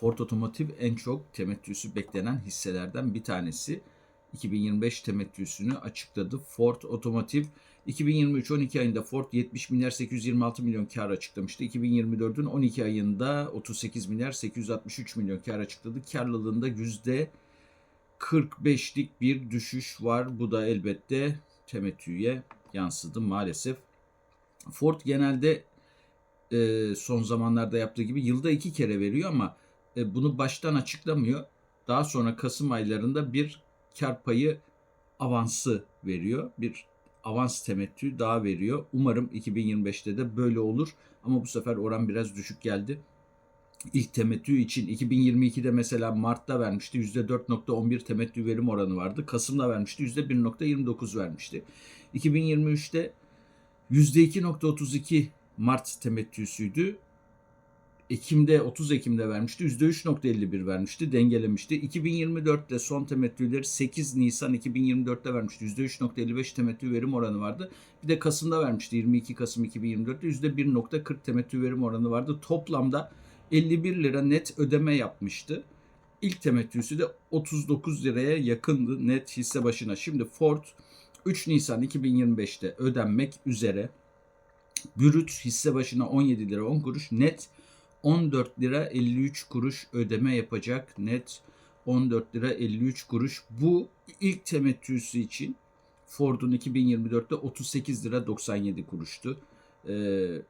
Ford Otomotiv en çok temettüsü beklenen hisselerden bir tanesi. 2025 temettüsünü açıkladı. Ford Otomotiv 2023 12 ayında Ford 70 milyar 826 milyon kar açıklamıştı. 2024'ün 12 ayında 38 milyar 863 milyon kar açıkladı. Karlılığında yüzde 45'lik bir düşüş var. Bu da elbette temettüye yansıdı maalesef. Ford genelde e, son zamanlarda yaptığı gibi yılda iki kere veriyor ama e, bunu baştan açıklamıyor. Daha sonra Kasım aylarında bir kar payı avansı veriyor. Bir avans temettü daha veriyor. Umarım 2025'te de böyle olur. Ama bu sefer oran biraz düşük geldi. İlk temettü için 2022'de mesela Mart'ta vermişti. %4.11 temettü verim oranı vardı. Kasım'da vermişti. %1.29 vermişti. 2023'te %2.32 Mart temettüsüydü. Ekim'de 30 Ekim'de vermişti. %3.51 vermişti. Dengelemişti. 2024'te son temettüleri 8 Nisan 2024'te vermişti. %3.55 temettü verim oranı vardı. Bir de Kasım'da vermişti. 22 Kasım 2024'te %1.40 temettü verim oranı vardı. Toplamda 51 lira net ödeme yapmıştı. İlk temettüsü de 39 liraya yakındı net hisse başına. Şimdi Ford 3 Nisan 2025'te ödenmek üzere. Brüt hisse başına 17 lira 10 kuruş net 14 lira 53 kuruş ödeme yapacak net 14 lira 53 kuruş. Bu ilk temettüsü için Ford'un 2024'te 38 lira 97 kuruştu. Ee,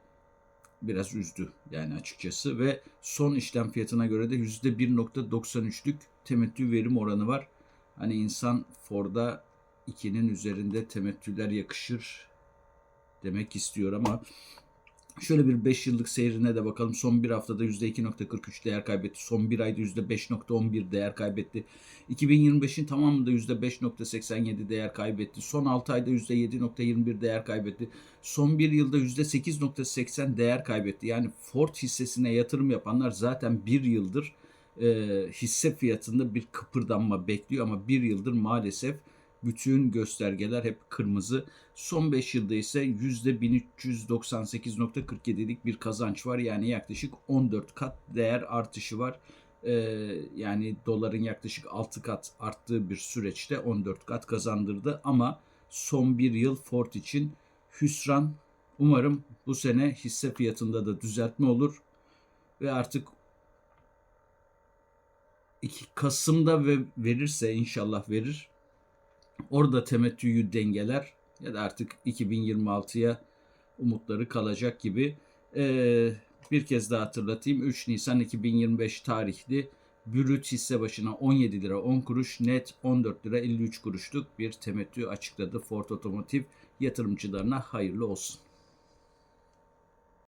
biraz üzdü yani açıkçası ve son işlem fiyatına göre de %1.93'lük temettü verim oranı var. Hani insan Ford'a 2'nin üzerinde temettüler yakışır demek istiyor ama Şöyle bir 5 yıllık seyrine de bakalım. Son bir haftada %2.43 değer kaybetti. Son bir ayda %5.11 değer kaybetti. 2025'in tamamında %5.87 değer kaybetti. Son 6 ayda %7.21 değer kaybetti. Son bir yılda %8.80 değer kaybetti. Yani Ford hissesine yatırım yapanlar zaten bir yıldır e, hisse fiyatında bir kıpırdanma bekliyor ama bir yıldır maalesef bütün göstergeler hep kırmızı. Son 5 yılda ise %1398.47'lik bir kazanç var. Yani yaklaşık 14 kat değer artışı var. Ee, yani doların yaklaşık 6 kat arttığı bir süreçte 14 kat kazandırdı. Ama son bir yıl Ford için hüsran. Umarım bu sene hisse fiyatında da düzeltme olur. Ve artık Kasım'da ve verirse inşallah verir Orada temettüyü dengeler ya da artık 2026'ya umutları kalacak gibi. Ee, bir kez daha hatırlatayım. 3 Nisan 2025 tarihli brüt hisse başına 17 lira 10 kuruş, net 14 lira 53 kuruşluk bir temettü açıkladı Ford Otomotiv yatırımcılarına hayırlı olsun.